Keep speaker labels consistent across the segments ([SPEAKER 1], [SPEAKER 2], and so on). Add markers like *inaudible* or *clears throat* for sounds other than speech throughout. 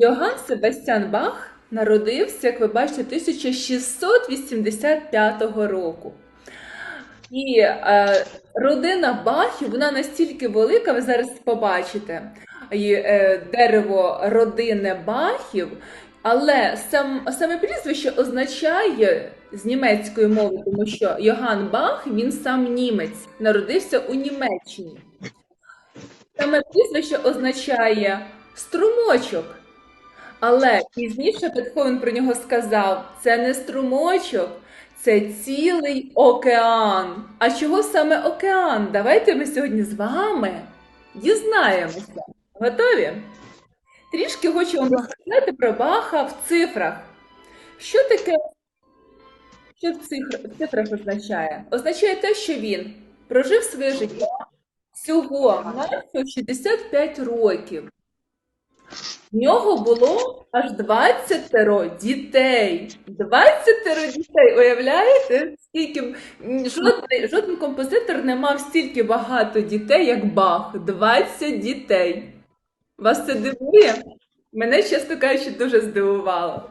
[SPEAKER 1] Йоганн Себастьян Бах народився, як ви бачите, 1685 року. І е, родина Бахів, вона настільки велика, ви зараз побачите, і, е, дерево родини Бахів, але сам, саме прізвище означає з німецької мови, тому що Йоганн Бах, він сам німець, народився у Німеччині. Саме прізвище означає струмочок. Але пізніше Бетховен про нього сказав: це не струмочок, це цілий океан. А чого саме океан? Давайте ми сьогодні з вами дізнаємося. Готові? Трішки хочу вам розказати про Баха в цифрах. Що таке? Що в цифрах, в цифрах означає? Означає те, що він прожив своє життя всього на 65 років. В нього було аж 20 дітей. 20 дітей. Уявляєте? Скільки жодний, жоден композитор не мав стільки багато дітей, як Бах. 20 дітей. Вас це дивує? Мене, чесно кажучи, дуже здивувало.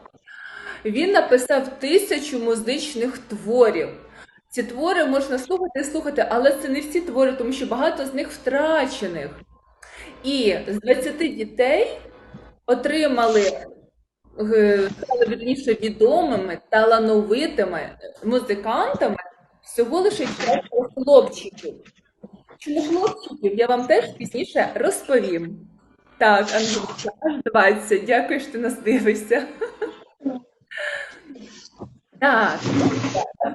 [SPEAKER 1] Він написав тисячу музичних творів. Ці твори можна слухати і слухати, але це не всі твори, тому що багато з них втрачених. І з 20 дітей отримали, е, стали вірніше відомими, талановитими музикантами всього лише четверо хлопчиків. Чому хлопчиків? Я вам теж пізніше розповім. Так, Ангеліка, аж 20. Дякую, що ти нас дивишся. Так,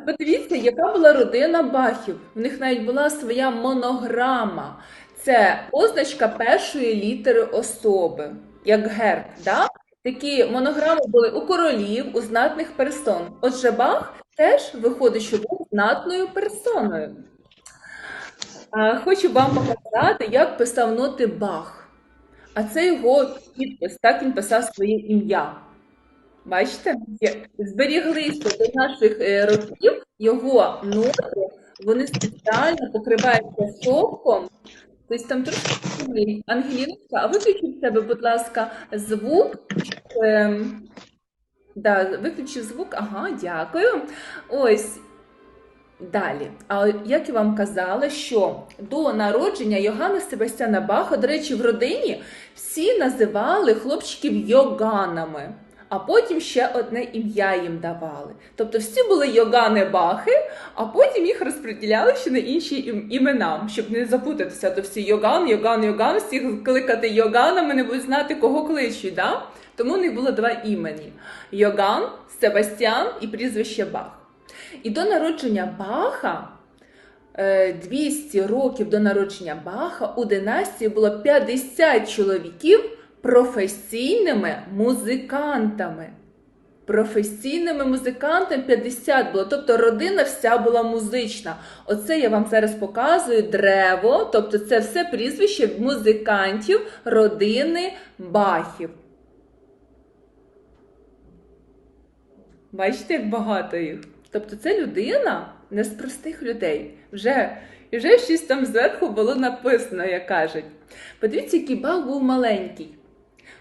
[SPEAKER 1] подивіться, яка була родина Бахів. В них навіть була своя монограма. Це позначка першої літери особи, як герб. Да? Такі монограми були у королів, у знатних персон. Отже, Бах теж виходить, що був знатною персоною. Хочу вам показати, як писав ноти Бах. А це його підпис, так він писав своє ім'я. Бачите, зберіглися до наших е, років його ноти, вони спеціально покриваються шовком. Тобто там трошки. Ангеліночка, а виключіть себе, будь ласка, звук. Ем, да, виключив звук, ага, дякую. Ось. Далі, а як я вам казала, що до народження Йоганна Себастьяна Баха, до речі, в родині всі називали хлопчиків Йоганами, а потім ще одне ім'я їм давали. Тобто всі були Йогани Бахи, а потім їх розподіляли ще на інші імена, щоб не запутатися. То всі Йоган, Йоган, Йоган, всіх кликати Йоганами, не будуть знати, кого кличуть. Да? Тому у них було два імені: Йоган, Себастьян і прізвище Бах. І до народження Баха, е, 200 років до народження Баха, у династії було 50 чоловіків професійними музикантами. Професійними музикантами 50 було, тобто родина вся була музична. Оце я вам зараз показую древо, тобто це все прізвище музикантів родини Бахів. Бачите, як багато їх. Тобто це людина не з простих людей. Вже, і вже щось там зверху було написано, як кажуть. Подивіться, який Бах був маленький.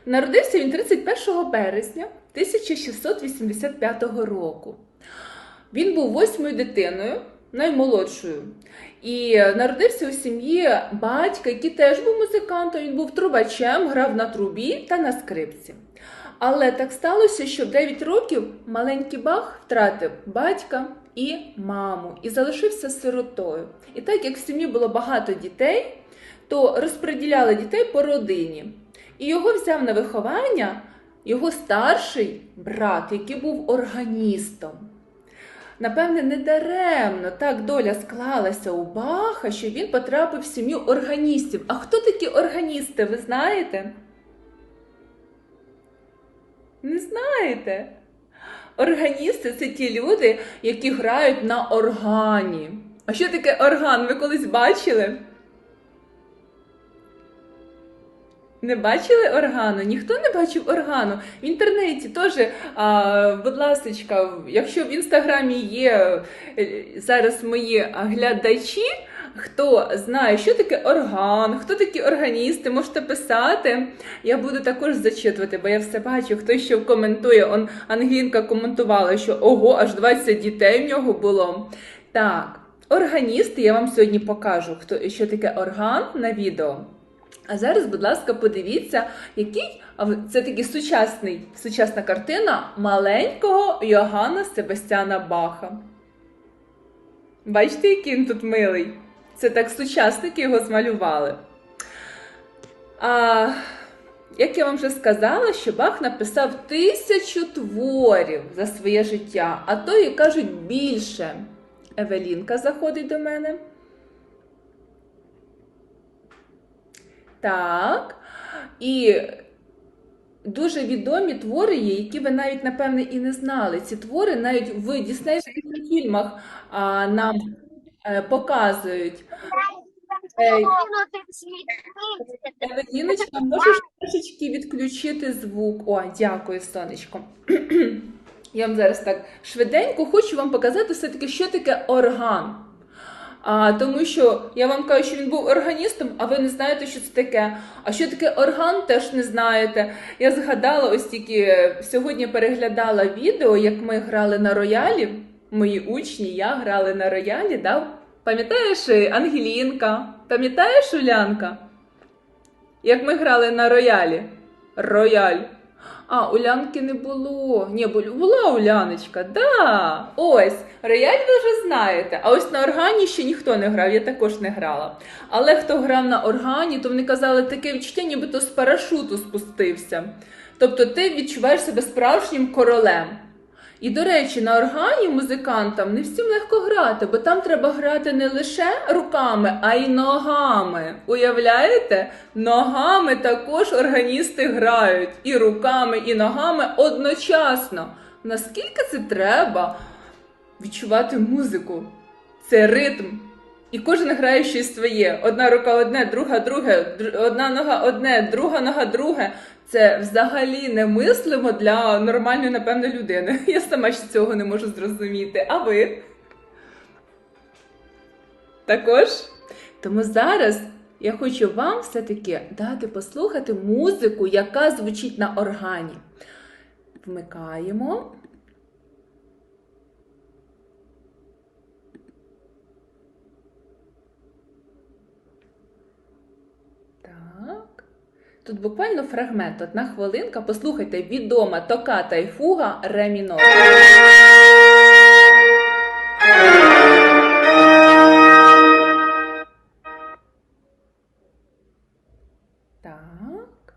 [SPEAKER 1] Народився він 31 березня 1685 року. Він був восьмою дитиною, наймолодшою. І народився у сім'ї батька, який теж був музикантом. Він був трубачем, грав на трубі та на скрипці. Але так сталося, що в 9 років маленький Бах втратив батька і маму і залишився сиротою. І так як в сім'ї було багато дітей, то розподіляли дітей по родині. І його взяв на виховання його старший брат, який був органістом. Напевне, недаремно так доля склалася у Баха, що він потрапив в сім'ю органістів. А хто такі органісти, ви знаєте? Не знаєте? Органісти це ті люди, які грають на органі. А що таке орган? Ви колись бачили? Не бачили органу? Ніхто не бачив органу. В інтернеті теж, а, будь ласка, якщо в інстаграмі є е, зараз мої глядачі, Хто знає, що таке орган, хто такі органісти, можете писати. Я буду також зачитувати, бо я все бачу, хто ще коментує. Он Ангелінка коментувала, що ого, аж 20 дітей в нього було. Так, органісти, я вам сьогодні покажу, хто, що таке орган на відео. А зараз, будь ласка, подивіться, який це такий сучасний, сучасна картина маленького Йоганна Себастьяна Баха. Бачите, який він тут милий? Це так сучасники його змалювали. А, як я вам вже сказала, що Бах написав тисячу творів за своє життя, а то і кажуть більше. Евелінка заходить до мене. Так. І дуже відомі твори є, які ви навіть, напевне, і не знали. Ці твори навіть в діснейських фільмах а, нам е, показують. Ей. Евеліночка, можеш трошечки відключити звук? О, дякую, сонечко. *clears throat* Я вам зараз так швиденько хочу вам показати все-таки, що таке орган. А, тому що я вам кажу, що він був органістом, а ви не знаєте, що це таке. А що таке орган, теж не знаєте. Я згадала ось тільки е, сьогодні переглядала відео, як ми грали на роялі. Мої учні, я грали на роялі. Да? Пам'ятаєш е, Ангелінка? Пам'ятаєш Улянка? Як ми грали на роялі? Рояль. А, Улянки не було. Ні, була Уляночка, да. Ось, рояль ви вже знаєте. А ось на органі ще ніхто не грав, я також не грала. Але хто грав на органі, то вони казали таке відчуття, нібито з парашуту спустився. Тобто ти відчуваєш себе справжнім королем. І, до речі, на органі музикантам не всім легко грати, бо там треба грати не лише руками, а й ногами. Уявляєте? Ногами також органісти грають і руками, і ногами одночасно. Наскільки це треба відчувати музику? Це ритм. І кожен грає щось своє. Одна рука одне, друга друге, одна нога одне, друга нога друге. Це взагалі немислимо для нормальної, напевно, людини. *laughs* Я сама ще цього не можу зрозуміти. А ви? Також? Тому зараз я хочу вам все-таки дати послухати музику, яка звучить на органі. Вмикаємо. Так. Тут буквально фрагмент, одна хвилинка. Послухайте, відома токата і фуга ре мінор. Так.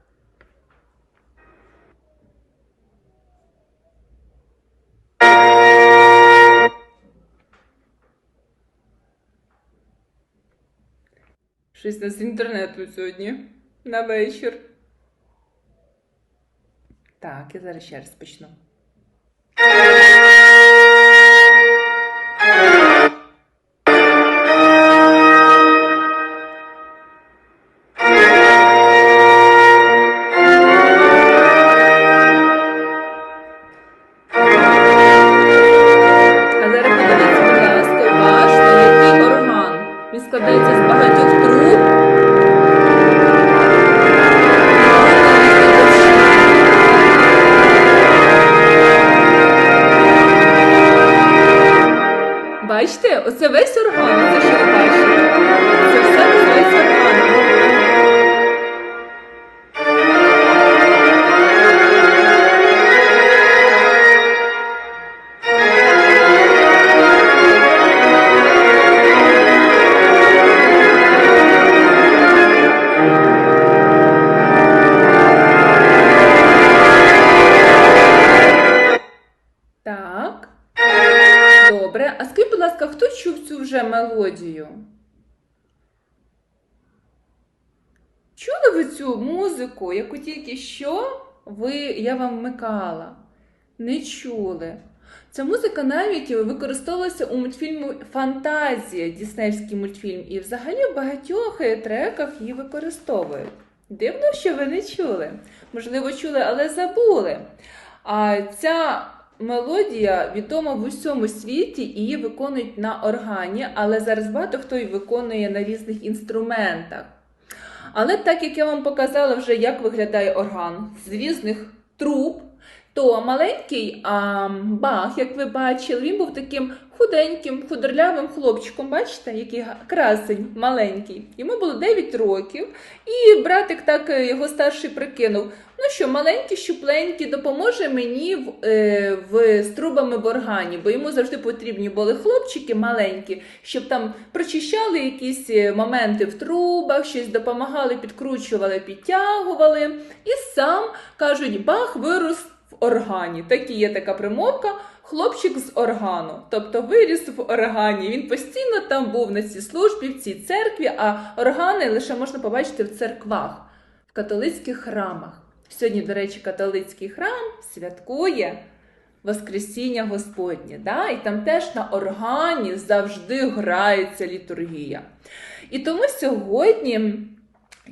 [SPEAKER 1] Щось з інтернету сьогодні на вечір. Так, я зараз ще раз почну. Бачите, оце весь мелодію? Чули ви цю музику, яку тільки що ви, я вам вмикала? Не чули. Ця музика навіть використовувалася у мультфільмі Фантазія, діснейський мультфільм, і взагалі в багатьох треках її використовують. Дивно, що ви не чули. Можливо, чули, але забули. А ця мелодія відома в усьому світі її виконують на органі, але зараз багато хто її виконує на різних інструментах. Але так як я вам показала вже, як виглядає орган з різних труб, то маленький а, Бах, як ви бачили, він був таким худеньким, худорлявим хлопчиком. Бачите, який красень маленький. Йому було 9 років, і братик так е, його старший прикинув. Ну що, маленький, щупленький, допоможе мені в, е, в, з трубами в органі, бо йому завжди потрібні були хлопчики маленькі, щоб там прочищали якісь е, моменти в трубах, щось допомагали, підкручували, підтягували. І сам кажуть, бах вирос в органі. Такі є така примовка. Хлопчик з органу, тобто виріс в органі. Він постійно там був на цій службі, в цій церкві, а органи лише можна побачити в церквах, в католицьких храмах. Сьогодні, до речі, католицький храм святкує Воскресіння Господнє. Да? І там теж на органі завжди грається літургія. І тому сьогодні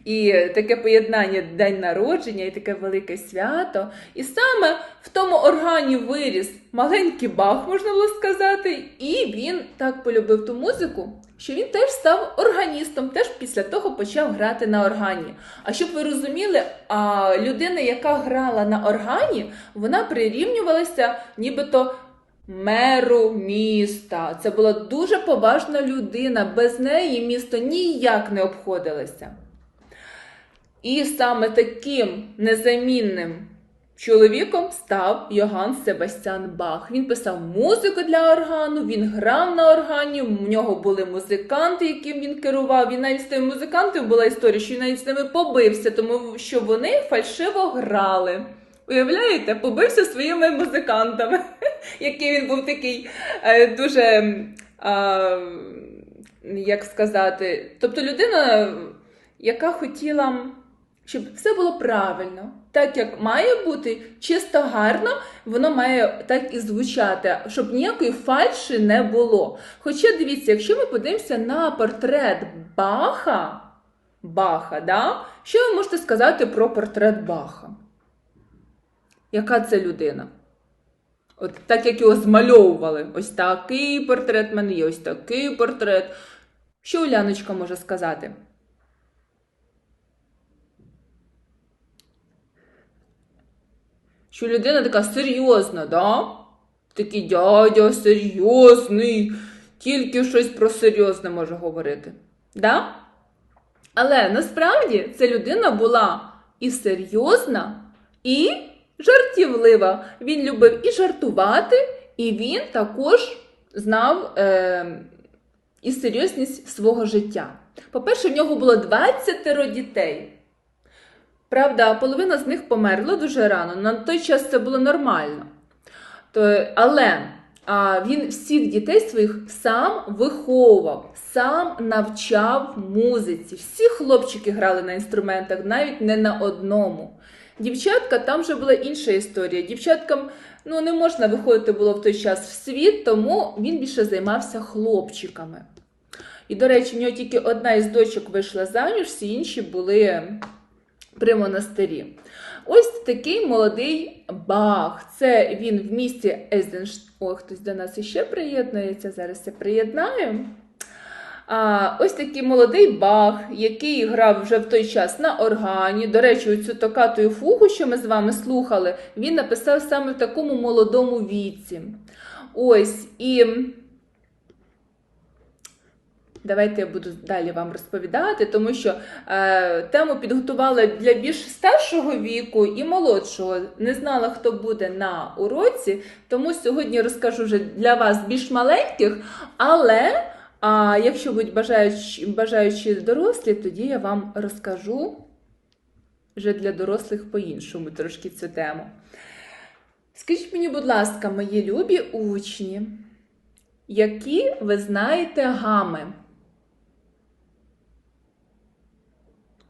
[SPEAKER 1] і таке поєднання день народження, і таке велике свято. І саме в тому органі виріс маленький бах, можна було сказати, і він так полюбив ту музику, що він теж став органістом, теж після того почав грати на органі. А щоб ви розуміли, а людина, яка грала на органі, вона прирівнювалася нібито. Меру міста. Це була дуже поважна людина. Без неї місто ніяк не обходилося. І саме таким незамінним чоловіком став Йоганн Себастьян Бах. Він писав музику для органу, він грав на органі, в нього були музиканти, яким він керував. І навіть з тими музикантами була історія, що він навіть з ними побився, тому що вони фальшиво грали. Уявляєте, побився своїми музикантами, *laughs* який він був такий е, дуже, як сказати, тобто людина, яка хотіла, щоб все було правильно, так як має бути, чисто гарно, воно має так і звучати, щоб ніякої фальші не було. Хоча дивіться, якщо ми подивимося на портрет Баха, Баха, да? що ви можете сказати про портрет Баха? Яка це людина? От так як його змальовували. Ось такий портрет в мене є, ось такий портрет. Що Уляночка може сказати? Що людина така серйозна, да? Такий дядя серйозний, тільки щось про серйозне може говорити. Да? Але насправді ця людина була і серйозна, і жартівлива. Він любив і жартувати, і він також знав е, і серйозність свого життя. По-перше, в нього було 20 дітей. Правда, половина з них померла дуже рано. На той час це було нормально. То, але а, він всіх дітей своїх сам виховував, сам навчав музиці. Всі хлопчики грали на інструментах, навіть не на одному. Дівчатка, там вже була інша історія. Дівчаткам ну, не можна виходити було в той час в світ, тому він більше займався хлопчиками. І, до речі, в нього тільки одна із дочок вийшла заміж, всі інші були при монастирі. Ось такий молодий Бах. Це він в місті Езенштейн. Ой, хтось до нас іще приєднується. Зараз я приєднаю. А, ось такий молодий Бах, який грав вже в той час на органі. До речі, цю токату і фугу, що ми з вами слухали, він написав саме в такому молодому віці. Ось і. Давайте я буду далі вам розповідати, тому що е, тему підготувала для більш старшого віку і молодшого. Не знала, хто буде на уроці, тому сьогодні розкажу вже для вас більш маленьких. Але а, якщо будуть бажаючі, бажаючі дорослі, тоді я вам розкажу вже для дорослих по-іншому трошки цю тему. Скажіть мені, будь ласка, мої любі учні, які ви знаєте гами?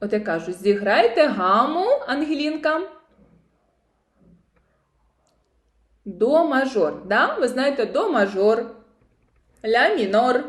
[SPEAKER 1] От я кажу, зіграйте гаму, Ангелінка. До мажор. Да? Ви знаєте, до мажор, ля мінор,